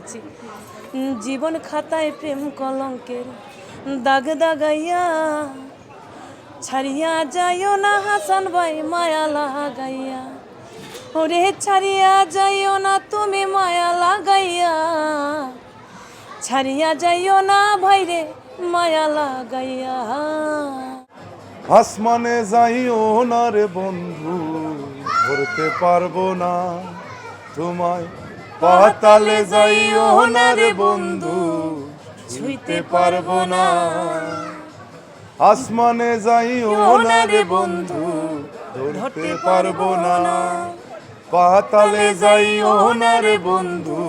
গেছি জীবন খাতায় প্রেম কলঙ্কের দাগ দাগাইয়া, ছাড়িয়া যাইও না হাসান ভাই, মায়া লাগাইয়া। ওরে ছাড়িয়া যাইও না তুমি মায়া লাগাইয়া, ছাড়িয়া যাইও না ভাইরে মায়া লাগাইয়া। আসমানে যাইও না রে বন্ধু, ধরতে পারব না তোমায়। পাতালে যাইও না রে বন্ধু ছুঁইতে পারব না। আসমানে যাইও না রে বন্ধু ধরতে পারব না। পাতালে যাইও না রে বন্ধু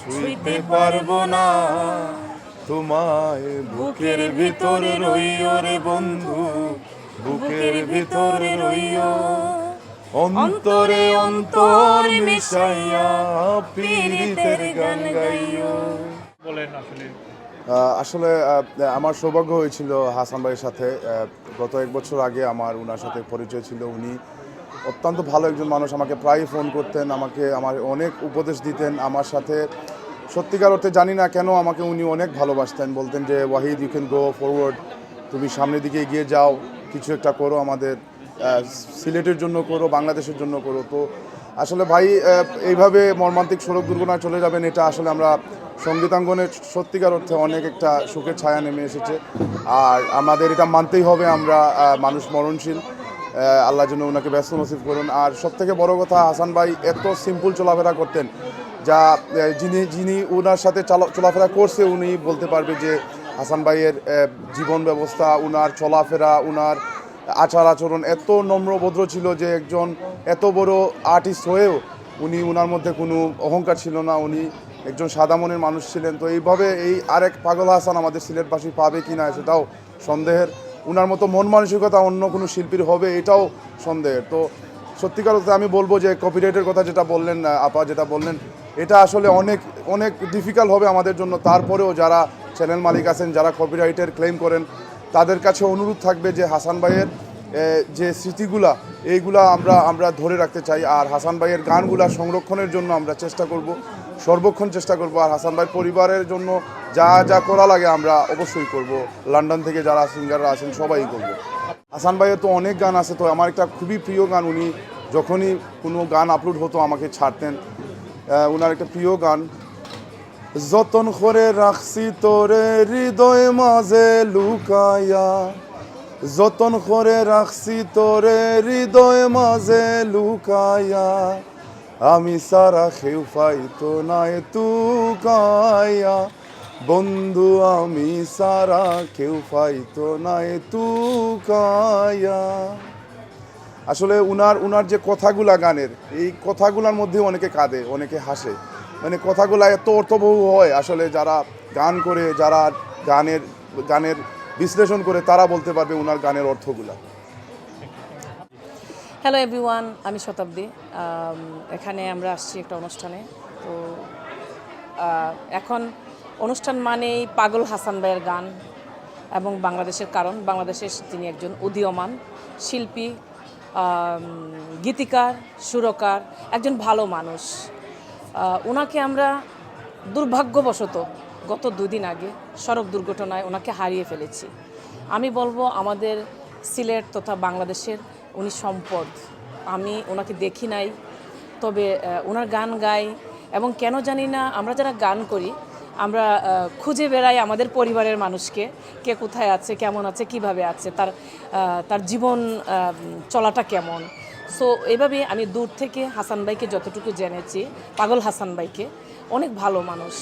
ছুঁইতে পারব না। তোমায় বুকের ভিতর রইও রে বন্ধু বুকের ভিতর রইও। অন্তরে অন্তর মিশাইয়া পীড়িতের গান গাইও। বলেন আসলে। আসলে আমার সৌভাগ্য হয়েছিল হাসান ভাইয়ের সাথে। গত এক বছর আগে আমার ওনার সাথে পরিচয় ছিল। উনি অত্যন্ত ভালো একজন মানুষ আমাকে প্রায় ফোন করতেন আমাকে আমার অনেক উপদেশ দিতেন। আমার সাথে সত্যিকার অর্থে জানি না কেন আমাকে উনি অনেক ভালোবাসতেন। বলতেন যে Wahid you can go forward তুমি সামনের দিকে এগিয়ে যাও। কিছু একটা করো আমাদের। সিলেটের জন্য করো, বাংলাদেশের জন্য করো। তো আসলে ভাই এইভাবে মর্মান্তিক সড়ক দুর্ঘটনায় চলে যাবেন, এটা আসলে আমরা সঙ্গীতাঙ্গনে সত্যিকার অর্থে অনেক একটা সুখের ছায়া নেমে এসেছে। আর আমাদের এটা মানতেই হবে, আমরা মানুষ মরণশীল। আল্লাহ যেন ওনাকে ব্যস্ত নসিব করুন। আর সব থেকে বড় কথা, হাসান ভাই এত সিম্পল চলাফেরা করতেন, যা যিনি যিনি ওনার সাথে চালা- চলাফেরা করছে, উনি বলতে পারবে যে হাসান ভাইয়ের জীবন ব্যবস্থা, উনার চলাফেরা, উনার আচার আচরণ এত নম্র ভদ্র ছিল যে একজন এত বড় আর্টিস্ট হয়েও উনি উনার মধ্যে কোনো অহংকার ছিল না, উনি একজন সাদা মনের মানুষ ছিলেন। তো এইভাবে এই আরেক পাগল হাসান আমাদের সিলেটবাসী পাবে কি না সেটাও সন্দেহের। উনার মতো মন মানসিকতা অন্য কোনো শিল্পীর হবে এটাও সন্দেহের। তো সত্যিকার অর্থে আমি বলব যে কপিরাইটের কথা যেটা বললেন আপা যেটা বললেন, এটা আসলে অনেক অনেক ডিফিকাল্ট হবে আমাদের জন্য। তারপরেও যারা চ্যানেল মালিক আছেন, যারা কপিরাইটের ক্লেম করেন তাদের কাছে অনুরোধ থাকবে যে হাসান ভাইয়ের যে স্মৃতিগুলা, এইগুলা আমরা আমরা ধরে রাখতে চাই। আর হাসান ভাইয়ের গানগুলা সংরক্ষণের জন্য আমরা চেষ্টা করব, সর্বক্ষণ চেষ্টা করব। আর হাসান ভাই পরিবারের জন্য যা যা করা লাগে আমরা অবশ্যই করব। লন্ডন থেকে যারা সিঙ্গাররা আছেন, সবাই করব। হাসান ভাইয়ের তো অনেক গান আছে, তো আমার একটা খুবই প্রিয় গান উনি যখনই কোনো গান আপলোড হতো, আমাকে ছাড়তেন। উনার একটা প্রিয় গান যতন করে রাখছি তোরে হৃদয় মাঝে লুকায়া যতন করে রাখছি তোরে হৃদয় মাঝে লুকায়া আমি সারা খেউ পাইতো নাই তুকায়া বন্ধু, আমি সারা কেউ পাইতো নাই তুকায়া আসলে উনার উনার যে কথাগুলা গানের, এই কথাগুলার মধ্যে অনেকে কাঁদে, অনেকে হাসে। মানে কথাগুলো এত অর্থবহ হয়। আসলে যারা গান করে, যারা গানের গানের বিশ্লেষণ করে, তারা বলতে পারবে ওনার গানের অর্থগুলা। হ্যালো এভরিওয়ান আমি শতাব্দী। এখানে আমরা আসছি একটা অনুষ্ঠানে। তো এখন অনুষ্ঠান মানেই পাগল হাসান ভাইয়ের গান এবং বাংলাদেশের কারণ। বাংলাদেশের তিনি একজন উদীয়মান, শিল্পী গীতিকার, সুরকার, একজন ভালো মানুষ। ওনাকে আমরা দুর্ভাগ্যবশত গত দুদিন আগে সড়ক দুর্ঘটনায় ওনাকে হারিয়ে ফেলেছি। আমি বলব আমাদের সিলেট তথা বাংলাদেশের উনি সম্পদ। আমি ওনাকে দেখি নাই, তবে ওনার গান গাই এবং কেন জানি না আমরা যারা গান করি, আমরা খুঁজে বেড়াই আমাদের পরিবারের মানুষকে, কে কোথায় আছে, কেমন আছে, কীভাবে আছে, তার তার জীবন চলাটা কেমন। সো এভাবে আমি দূর থেকে হাসান ভাইকে যতটুকু জেনেছি, পাগল হাসান ভাইকে, অনেক ভালো মানুষ।